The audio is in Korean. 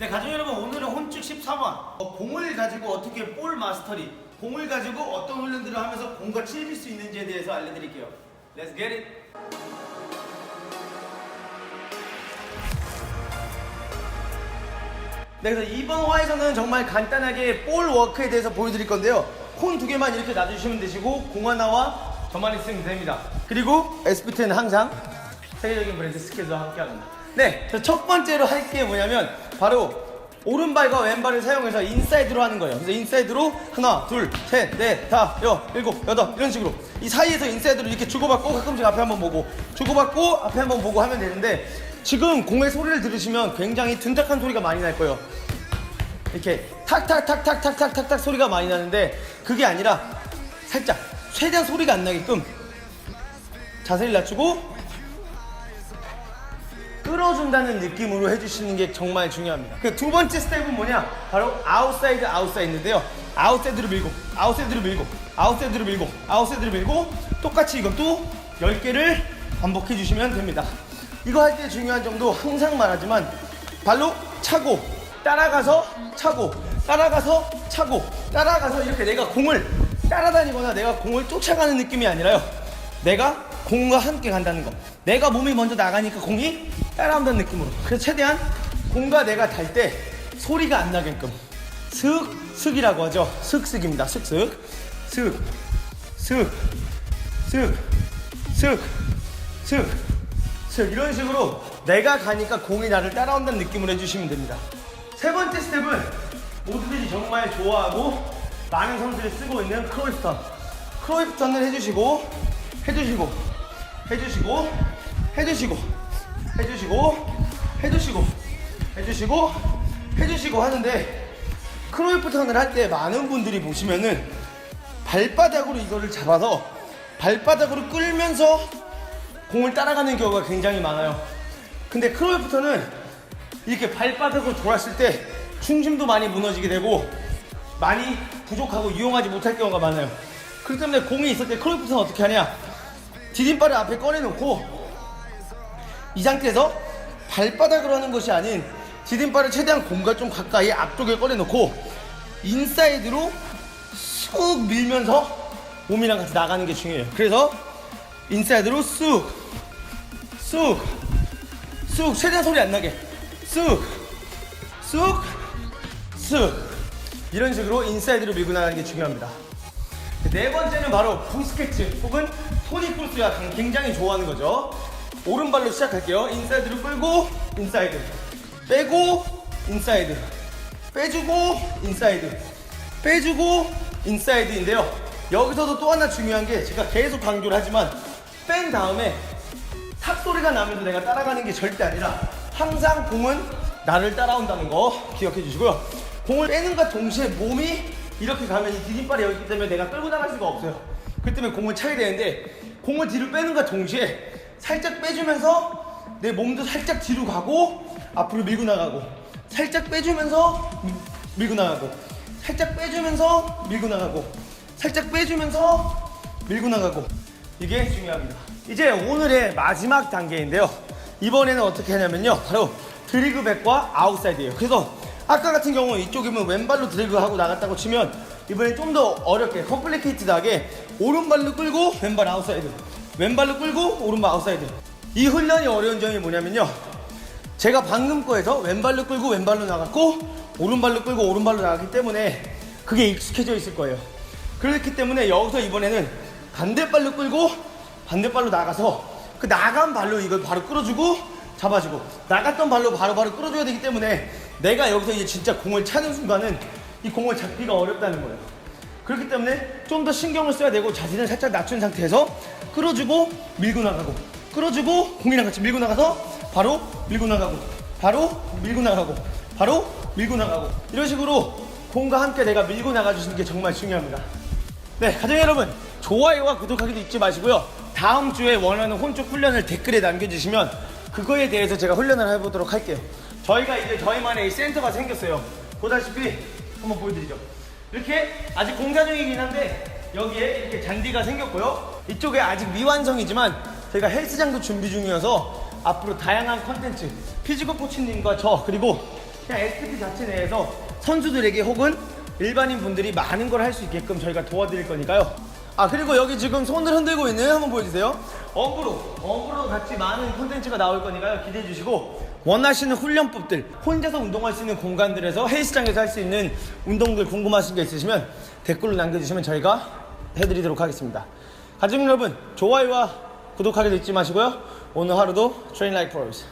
네, 가족 여러분 오늘은 혼축 13화 어, 공을 가지고 어떻게 볼 마스터리 공을 가지고 어떤 훈련들을 하면서 공과 치밀 수 있는지에 대해서 알려드릴게요 Let's get it! 네, 그래서 이번 화에서는 정말 간단하게 볼 워크에 대해서 보여드릴 건데요 콘 두 개만 이렇게 놔주시면 되시고 공 하나와 저만 있으면 됩니다 그리고 SPT는 항상 세계적인 브랜드 스케줄과 함께합니다. 네, 첫 번째로 할 게 뭐냐면 바로 오른발과 왼발을 사용해서 인사이드로 하는 거예요. 그래서 인사이드로 하나, 둘, 셋, 넷, 다, 여, 일곱, 여덟 이런 식으로 이 사이에서 인사이드로 이렇게 주고받고 가끔씩 앞에 한번 보고 주고받고 앞에 한번 보고 하면 되는데 지금 공의 소리를 들으시면 굉장히 둔탁한 소리가 많이 날 거예요. 이렇게 탁탁탁탁탁탁탁탁 소리가 많이 나는데 그게 아니라 살짝 최대한 소리가 안 나게끔 자세를 낮추고 끌어준다는 느낌으로 해주시는 게 정말 중요합니다. 그 두 번째 스텝은 뭐냐? 바로 아웃사이드 아웃사이드인데요. 아웃사이드로 밀고, 아웃사이드로 밀고, 아웃사이드로 밀고, 아웃사이드로 밀고 똑같이 또 10개를 반복해 주시면 됩니다. 이거 할 때 중요한 점도 항상 말하지만 발로 차고 따라가서 차고 따라가서 차고 따라가서 이렇게 내가 공을 따라다니거나 내가 공을 쫓아가는 느낌이 아니라요. 내가 공과 함께 간다는 거. 내가 몸이 먼저 나가니까 공이 따라온다는 느낌으로. 그래서 최대한 공과 내가 달 때 소리가 안 나게끔 슥, 슥이라고 하죠. 슥슥입니다. 슥슥. 슥, 슥, 슥, 슥, 슥, 슥. 이런 식으로 내가 가니까 공이 나를 따라온다는 느낌으로 해주시면 됩니다. 세 번째 스텝은 모두들이 정말 좋아하고 많은 선수들이 쓰고 있는 크로이스턴. 크로이스턴을 해주시고 해주시고 해주시고 해주시고 해주시고 해주시고 해주시고 해주시고 하는데 크로이프 턴을 할 때 많은 분들이 보시면은 발바닥으로 이거를 잡아서 발바닥으로 끌면서 공을 따라가는 경우가 굉장히 많아요. 근데 크로이프 턴은 이렇게 발바닥으로 돌았을 때 중심도 많이 무너지게 되고 많이 부족하고 이용하지 못할 경우가 많아요. 그렇기 때문에 공이 있을 때 크로이프 턴은 어떻게 하냐? 디딤발을 앞에 꺼내놓고 이 상태에서 발바닥으로 하는 것이 아닌 디딤발을 최대한 공과 좀 가까이 앞쪽에 꺼내놓고 인사이드로 쑥 밀면서 몸이랑 같이 나가는 게 중요해요. 그래서 인사이드로 쑥, 쑥, 쑥 최대한 소리 안 나게 쑥, 쑥, 쑥 이런 식으로 인사이드로 밀고 나가는 게 중요합니다. 네 번째는 바로 부스케츠 혹은 토니 크루스가 굉장히 좋아하는 거죠. 오른발로 시작할게요. 인사이드로 끌고 인사이드 빼고 인사이드 빼주고 인사이드 빼주고 인사이드인데요. 여기서도 또 하나 중요한 게 제가 계속 강조를 하지만 뺀 다음에 탑 소리가 나면서 내가 따라가는 게 절대 아니라 항상 공은 나를 따라온다는 거 기억해 주시고요. 공을 빼는과 동시에 몸이 이렇게 가면 이 디딤발이 여기 있기 때문에 내가 끌고 나갈 수가 없어요. 그렇기 때문에 공을 차야 되는데 공을 뒤로 빼는과 동시에 살짝 빼주면서 내 몸도 살짝 뒤로 가고 앞으로 밀고 나가고 살짝 빼주면서 미- 밀고 나가고 살짝 빼주면서 밀고 나가고 살짝 빼주면서 밀고 나가고 이게 중요합니다. 이제 오늘의 마지막 단계인데요. 이번에는 어떻게 하냐면요. 바로 드리그백과 아웃사이드예요. 그래서 아까 같은 경우 이쪽이면 왼발로 드리그하고 나갔다고 치면 이번엔 좀 더 어렵게 컴플리케이트하게 오른발로 끌고 왼발 아웃사이드 왼발로 끌고 오른발 아웃사이드 이 훈련이 어려운 점이 뭐냐면요. 제가 방금 거에서 왼발로 끌고 왼발로 나갔고 오른발로 끌고 오른발로 나갔기 때문에 그게 익숙해져 있을 거예요. 그렇기 때문에 여기서 이번에는 반대발로 끌고 반대발로 나가서 그 나간 발로 이걸 바로 끌어주고 잡아주고 나갔던 발로 바로바로 끌어줘야 되기 때문에 내가 여기서 이제 진짜 공을 차는 순간은 이 공을 잡기가 어렵다는 거예요. 그렇기 때문에 좀 더 신경을 써야 되고 자신을 살짝 낮춘 상태에서 끌어주고 밀고 나가고 끌어주고 공이랑 같이 밀고 나가서 바로 밀고 나가고 바로 밀고 나가고 바로 밀고 나가고 이런 식으로 공과 함께 내가 밀고 나가주시는 게 정말 중요합니다. 네, 가정 여러분 좋아요와 구독하기도 잊지 마시고요. 다음 주에 원하는 혼쪽 훈련을 댓글에 남겨주시면 그거에 대해서 제가 훈련을 해보도록 할게요. 저희가 이제 저희만의 이 센터가 생겼어요. 보다시피 한번 보여드리죠. 이렇게 아직 공사 중이긴 한데 여기에 이렇게 잔디가 생겼고요. 이쪽에 아직 미완성이지만 저희가 헬스장도 준비 중이어서 앞으로 다양한 컨텐츠 피지컬 코치님과 저 그리고 그냥 SPT 자체 내에서 선수들에게 혹은 일반인 분들이 많은 걸 할 수 있게끔 저희가 도와드릴 거니까요. 아 그리고 여기 지금 손을 흔들고 있는 한번 보여주세요. 어그로 어그로 같이 많은 콘텐츠가 나올 거니까요. 기대해 주시고 원하시는 훈련법들 혼자서 운동할 수 있는 공간들에서 헬스장에서 할 수 있는 운동들 궁금하신 게 있으시면 댓글로 남겨주시면 저희가 해드리도록 하겠습니다. 가족 여러분 좋아요와 구독하기도 잊지 마시고요. 오늘 하루도 트레인 라이프 프로스